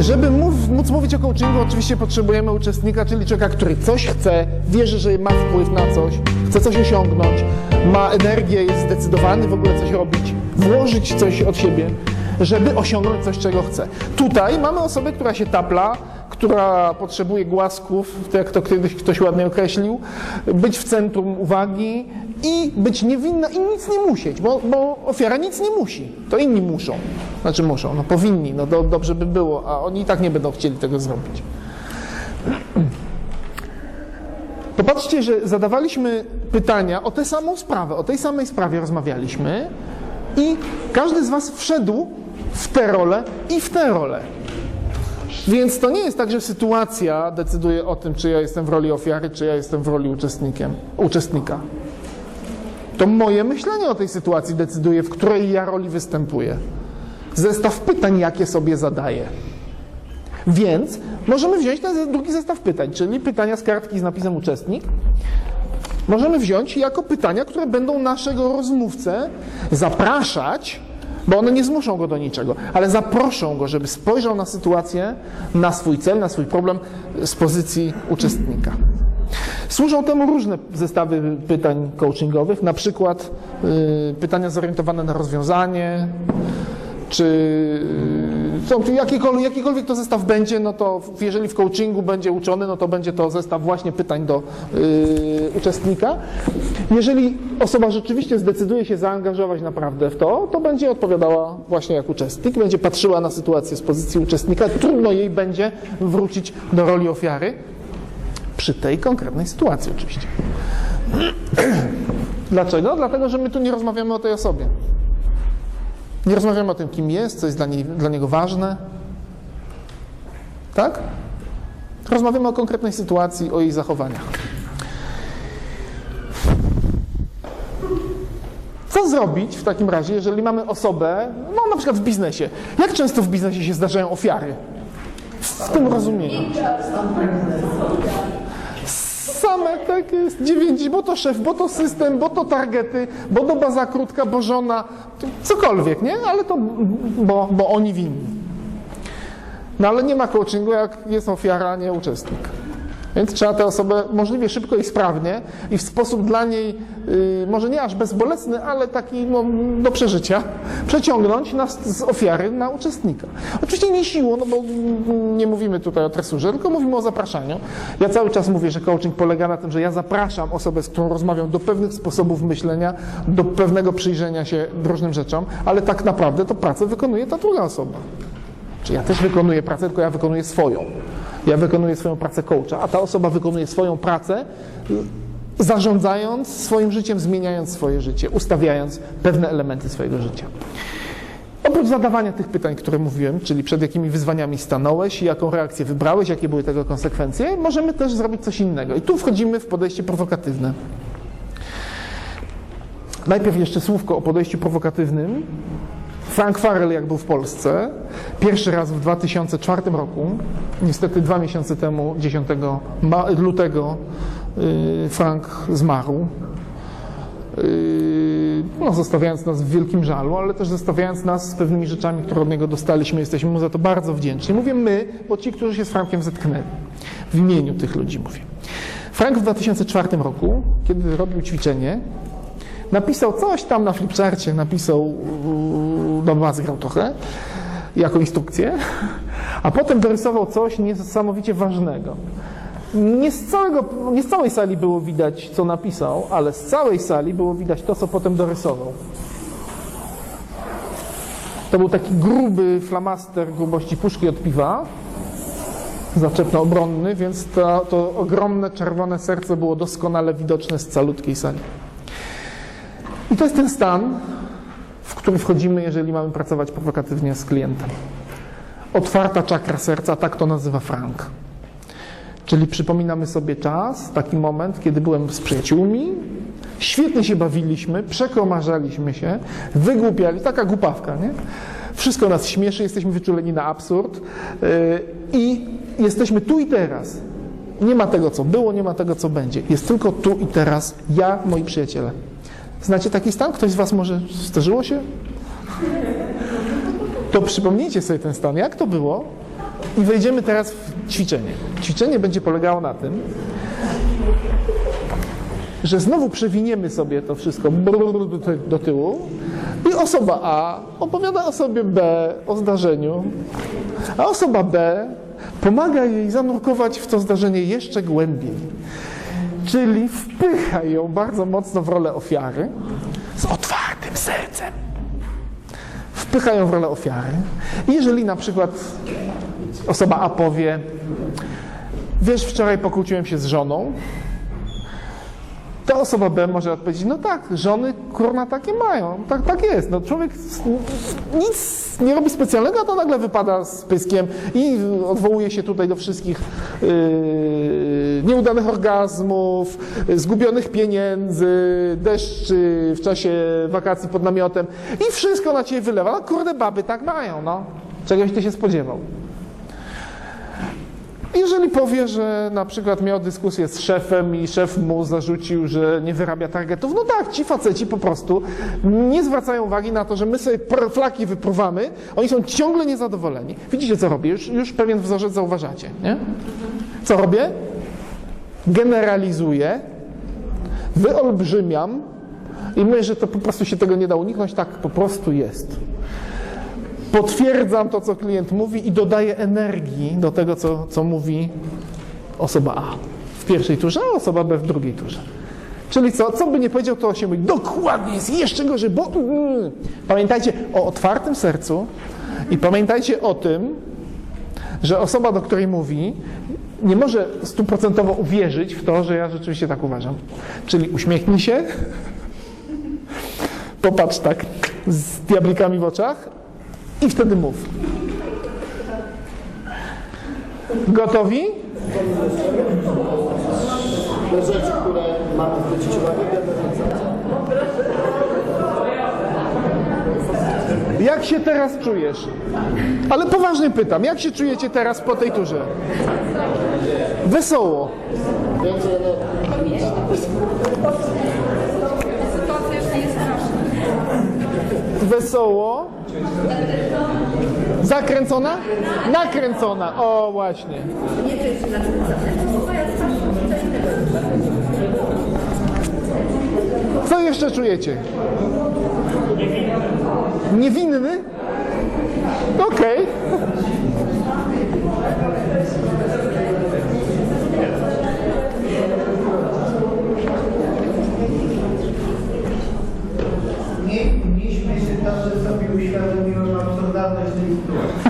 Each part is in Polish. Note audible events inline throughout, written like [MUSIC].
Żeby móc mówić o coachingu, oczywiście potrzebujemy uczestnika, czyli człowieka, który coś chce, wierzy, że ma wpływ na coś, chce coś osiągnąć, ma energię, jest zdecydowany w ogóle coś robić, włożyć coś od siebie, żeby osiągnąć coś, czego chce. Tutaj mamy osobę, która się tapla, która potrzebuje głasków, tak jak to kiedyś ktoś ładnie określił, być w centrum uwagi i być niewinna i nic nie musieć, bo, bo ofiara nic nie musi. To inni muszą. Znaczy muszą, no powinni, no do, dobrze by było, a oni i tak nie będą chcieli tego zrobić. [CLEARS THROAT] Popatrzcie, że zadawaliśmy pytania o tę samą sprawę, o tej samej sprawie rozmawialiśmy i każdy z Was wszedł w tę rolę i w tę rolę. Więc to nie jest tak, że sytuacja decyduje o tym, czy ja jestem w roli ofiary, czy ja jestem w roli uczestnikiem, uczestnika. To moje myślenie o tej sytuacji decyduje, w której ja roli występuję. Zestaw pytań, jakie sobie zadaję. Więc możemy wziąć ten drugi zestaw pytań, czyli pytania z kartki z napisem uczestnik. Możemy wziąć jako pytania, które będą naszego rozmówcę zapraszać, bo one nie zmuszą go do niczego, ale zaproszą go, żeby spojrzał na sytuację, na swój cel, na swój problem z pozycji uczestnika. Służą temu różne zestawy pytań coachingowych, na przykład y, pytania zorientowane na rozwiązanie, czy y, są, jakikolwiek, jakikolwiek to zestaw będzie, no to jeżeli w coachingu będzie uczony, no to będzie to zestaw właśnie pytań do y, uczestnika. Jeżeli osoba rzeczywiście zdecyduje się zaangażować naprawdę w to, to będzie odpowiadała właśnie jak uczestnik, będzie patrzyła na sytuację z pozycji uczestnika, trudno jej będzie wrócić do roli ofiary przy tej konkretnej sytuacji oczywiście. [CLEARS THROAT] Dlaczego? Dlatego, że my tu nie rozmawiamy o tej osobie. Nie rozmawiamy o tym, kim jest, co jest dla, niej, dla niego ważne. Tak? Rozmawiamy o konkretnej sytuacji, o jej zachowaniach. Co zrobić w takim razie, jeżeli mamy osobę, no na przykład w biznesie? Jak często w biznesie się zdarzają ofiary? W tym rozumieniu. Same tak jest, dziewięć, bo to szef, bo to system, bo to targety, bo to baza krótka, bo żona, cokolwiek, nie? Ale to, bo, bo oni winni. No ale nie ma coachingu, jak jest ofiara, nie uczestnik. Więc trzeba tę osobę możliwie szybko i sprawnie i w sposób dla niej, y, może nie aż bezbolesny, ale taki no, do przeżycia, przeciągnąć na, z ofiary na uczestnika. Oczywiście nie siłą, no bo nie mówimy tutaj o tresurze, tylko mówimy o zapraszaniu. Ja cały czas mówię, że coaching polega na tym, że ja zapraszam osobę, z którą rozmawiam, do pewnych sposobów myślenia, do pewnego przyjrzenia się różnym rzeczom, ale tak naprawdę to pracę wykonuje ta druga osoba. Czy ja też wykonuję pracę, tylko ja wykonuję swoją. Ja wykonuję swoją pracę coacha, a ta osoba wykonuje swoją pracę, zarządzając swoim życiem, zmieniając swoje życie, ustawiając pewne elementy swojego życia. Oprócz zadawania tych pytań, które mówiłem, czyli przed jakimi wyzwaniami stanąłeś, jaką reakcję wybrałeś, jakie były tego konsekwencje, możemy też zrobić coś innego. I tu wchodzimy w podejście prowokatywne. Najpierw jeszcze słówko o podejściu prowokatywnym. Frank Farrell, jak był w Polsce, pierwszy raz w 2004 roku, niestety dwa miesiące temu, 10 ma- lutego, yy, Frank zmarł. Yy, No, zostawiając nas w wielkim żalu, ale też zostawiając nas z pewnymi rzeczami, które od niego dostaliśmy. Jesteśmy mu za to bardzo wdzięczni. Mówię my, bo ci, którzy się z Frankiem zetknęli. W imieniu tych ludzi mówię. Frank w 2004 roku, kiedy robił ćwiczenie, napisał coś tam na flipcharcie, napisał, no mazgrał trochę, jako instrukcję, a potem dorysował coś niesamowicie ważnego. Nie z, całego, nie z całej sali było widać, co napisał, ale z całej sali było widać to, co potem dorysował. To był taki gruby flamaster grubości puszki od piwa, zaczepno obronny, więc to, to ogromne czerwone serce było doskonale widoczne z calutkiej sali. I to jest ten stan, w który wchodzimy, jeżeli mamy pracować prowokatywnie z klientem. Otwarta czakra serca, tak to nazywa Frank. Czyli przypominamy sobie czas, taki moment, kiedy byłem z przyjaciółmi, świetnie się bawiliśmy, przekomarzaliśmy się, wygłupiali, taka głupawka, nie? Wszystko nas śmieszy, jesteśmy wyczuleni na absurd yy, i jesteśmy tu i teraz. Nie ma tego, co było, nie ma tego, co będzie. Jest tylko tu i teraz ja, moi przyjaciele. Znacie taki stan? Ktoś z Was może zdarzyło się? To przypomnijcie sobie ten stan. Jak to było? I wejdziemy teraz w ćwiczenie. Ćwiczenie będzie polegało na tym, że znowu przewiniemy sobie to wszystko do ty- do tyłu i osoba A opowiada osobie B o zdarzeniu, a osoba B pomaga jej zanurkować w to zdarzenie jeszcze głębiej. Czyli wpycha ją bardzo mocno w rolę ofiary z otwartym sercem. Wpycha ją w rolę ofiary. Jeżeli na przykład osoba A powie, wiesz, wczoraj pokłóciłem się z żoną, to osoba B może odpowiedzieć, no tak, żony kurna takie mają, tak, tak jest. No człowiek nic nie robi specjalnego, a to nagle wypada z pyskiem i odwołuje się tutaj do wszystkich yy, nieudanych orgazmów, zgubionych pieniędzy, deszczy w czasie wakacji pod namiotem i wszystko na ciebie wylewa. No kurde, baby tak mają, no. Czegoś ty się spodziewał. Jeżeli powie, że na przykład miał dyskusję z szefem i szef mu zarzucił, że nie wyrabia targetów, no tak, ci faceci po prostu nie zwracają uwagi na to, że my sobie flaki wypruwamy, oni są ciągle niezadowoleni. Widzicie, co robię? Już, już pewien wzorzec zauważacie, nie? Co robię? Generalizuję, wyolbrzymiam i myślę, że to po prostu się tego nie da uniknąć, tak po prostu jest potwierdzam to, co klient mówi i dodaję energii do tego, co, co mówi osoba A w pierwszej turze, a osoba B w drugiej turze. Czyli co, co by nie powiedział, to się mówi, dokładnie, jest jeszcze gorzej, bo... Mm. Pamiętajcie o otwartym sercu i pamiętajcie o tym, że osoba, do której mówi, nie może stuprocentowo uwierzyć w to, że ja rzeczywiście tak uważam. Czyli uśmiechnij się, popatrz tak z diablikami w oczach i wtedy mów. Gotowi? Te rzeczy, które mamy zwrócić uwagę, Jak się teraz czujesz? Ale poważnie pytam, jak się czujecie teraz po tej turze? Wesoło. Wesoło. Zakręcona? Nakręcona. O, właśnie. Co jeszcze czujecie? Nie, się tak, że sobie uświadomiłem absurdalność tej sytuacji.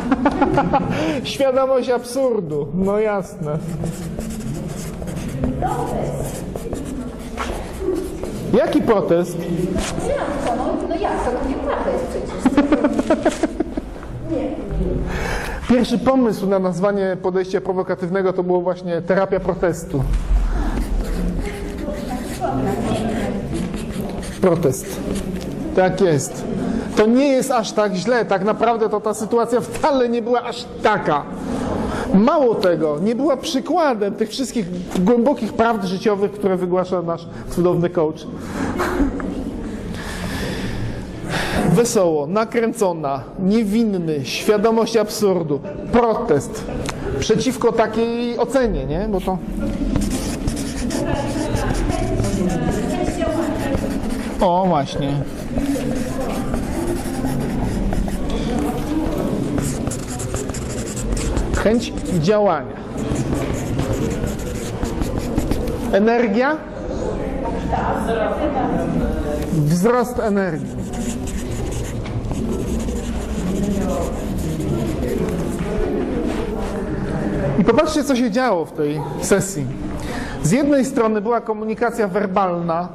[LAUGHS] Świadomość absurdu. No jasne. Jaki protest? Janko, no, no jak to? Jest przecież. Pierwszy pomysł na nazwanie podejścia prowokatywnego to było właśnie terapia protestu. Protest. Tak jest. To nie jest aż tak źle. Tak naprawdę to ta sytuacja wcale nie była aż taka. Mało tego, nie była przykładem tych wszystkich głębokich prawd życiowych, które wygłasza nasz cudowny coach. Wesoło, nakręcona, niewinny, świadomość absurdu, protest przeciwko takiej ocenie, nie? Bo to. O, właśnie. Chęć działania. Energia? Wzrost energii. I popatrzcie, co się działo w tej sesji. Z jednej strony była komunikacja werbalna,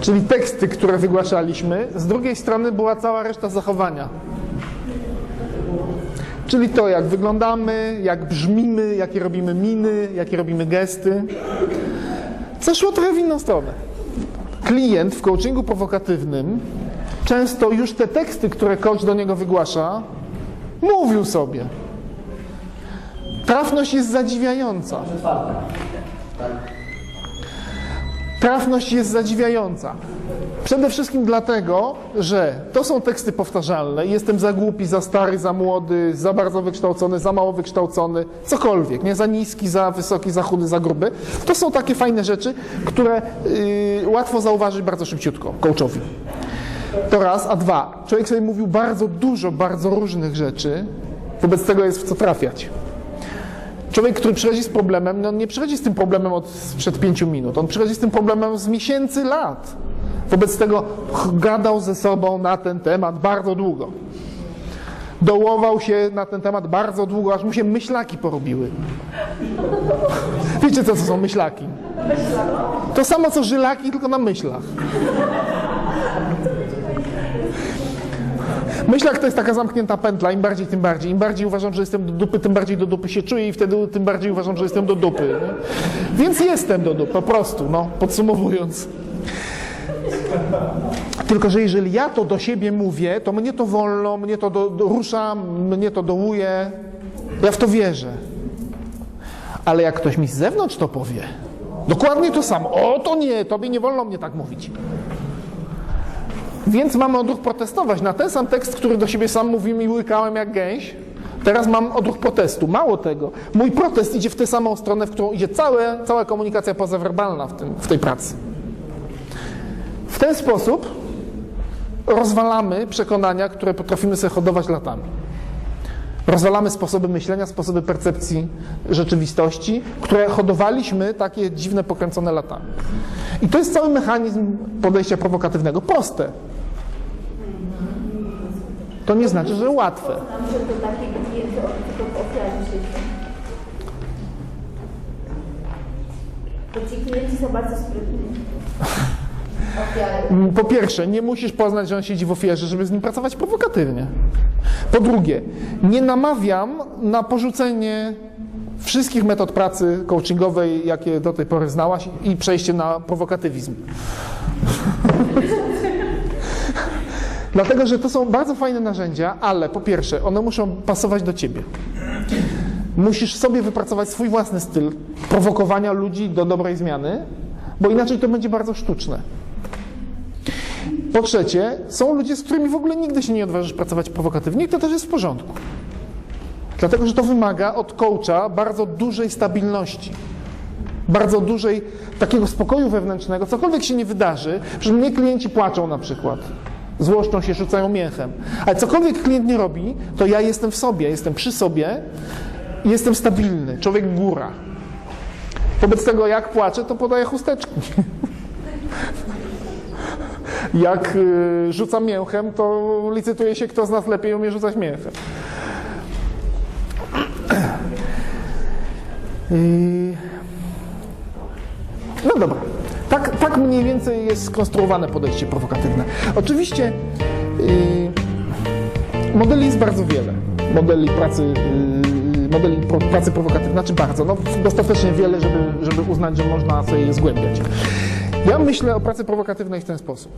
czyli teksty, które wygłaszaliśmy, z drugiej strony była cała reszta zachowania. Czyli to, jak wyglądamy, jak brzmimy, jakie robimy miny, jakie robimy gesty. Co szło trochę w inną stronę. Klient w coachingu prowokatywnym często już te teksty, które coach do niego wygłasza, mówił sobie. Trafność jest zadziwiająca. Trafność jest zadziwiająca. Przede wszystkim dlatego, że to są teksty powtarzalne. Jestem za głupi, za stary, za młody, za bardzo wykształcony, za mało wykształcony, cokolwiek, nie za niski, za wysoki, za chudy, za gruby. To są takie fajne rzeczy, które yy, łatwo zauważyć bardzo szybciutko coachowi. To raz, a dwa. Człowiek sobie mówił bardzo dużo, bardzo różnych rzeczy, wobec tego jest w co trafiać. Człowiek, który przychodzi z problemem, no on nie przychodzi z tym problemem od sprzed pięciu minut. On przychodzi z tym problemem z miesięcy, lat. Wobec tego gadał ze sobą na ten temat bardzo długo. Dołował się na ten temat bardzo długo, aż mu się myślaki porobiły. Wiecie co to są myślaki? To samo co żylaki, tylko na myślach. Myślak to jest taka zamknięta pętla, im bardziej, tym bardziej. Im bardziej uważam, że jestem do dupy, tym bardziej do dupy się czuję i wtedy tym bardziej uważam, że jestem do dupy. Więc jestem do dupy, po prostu, no, podsumowując. Tylko, że jeżeli ja to do siebie mówię, to mnie to wolno, mnie to do, do, rusza, mnie to dołuje. Ja w to wierzę. Ale jak ktoś mi z zewnątrz to powie, dokładnie to samo. O, to nie, tobie nie wolno mnie tak mówić. Więc mamy odruch protestować na ten sam tekst, który do siebie sam mówiłem i łykałem jak gęś. Teraz mam odruch protestu. Mało tego, mój protest idzie w tę samą stronę, w którą idzie całe, cała komunikacja pozawerbalna w, tym, w tej pracy. W ten sposób rozwalamy przekonania, które potrafimy sobie hodować latami. Rozwalamy sposoby myślenia, sposoby percepcji rzeczywistości, które hodowaliśmy takie dziwne, pokręcone latami. I to jest cały mechanizm podejścia prowokatywnego. Proste. To nie znaczy, że łatwe. Bo ci klienci są bardzo sprytni. Ofiary. Po pierwsze, nie musisz poznać, że on siedzi w ofierze, żeby z nim pracować prowokatywnie. Po drugie, nie namawiam na porzucenie wszystkich metod pracy coachingowej, jakie do tej pory znałaś i przejście na prowokatywizm. [LAUGHS] Dlatego, że to są bardzo fajne narzędzia, ale po pierwsze, one muszą pasować do ciebie. Musisz sobie wypracować swój własny styl prowokowania ludzi do dobrej zmiany, bo inaczej to będzie bardzo sztuczne. Po trzecie, są ludzie, z którymi w ogóle nigdy się nie odważysz pracować prowokatywnie i to też jest w porządku. Dlatego, że to wymaga od coacha bardzo dużej stabilności, bardzo dużej takiego spokoju wewnętrznego. Cokolwiek się nie wydarzy, że mnie klienci płaczą na przykład, złoszczą się, rzucają mięchem, ale cokolwiek klient nie robi, to ja jestem w sobie, jestem przy sobie, jestem stabilny, człowiek góra. Wobec tego, jak płaczę, to podaję chusteczki. [LAUGHS] Jak y, rzucam mięchem, to licytuje się, kto z nas lepiej umie rzucać mięchem. No dobra. Tak, tak mniej więcej jest skonstruowane podejście prowokatywne. Oczywiście y, modeli jest bardzo wiele. Modeli pracy, y, modeli pracy prowokatywnej, znaczy bardzo, no dostatecznie wiele, żeby, żeby uznać, że można sobie je zgłębiać. Ja myślę o pracy prowokatywnej w ten sposób.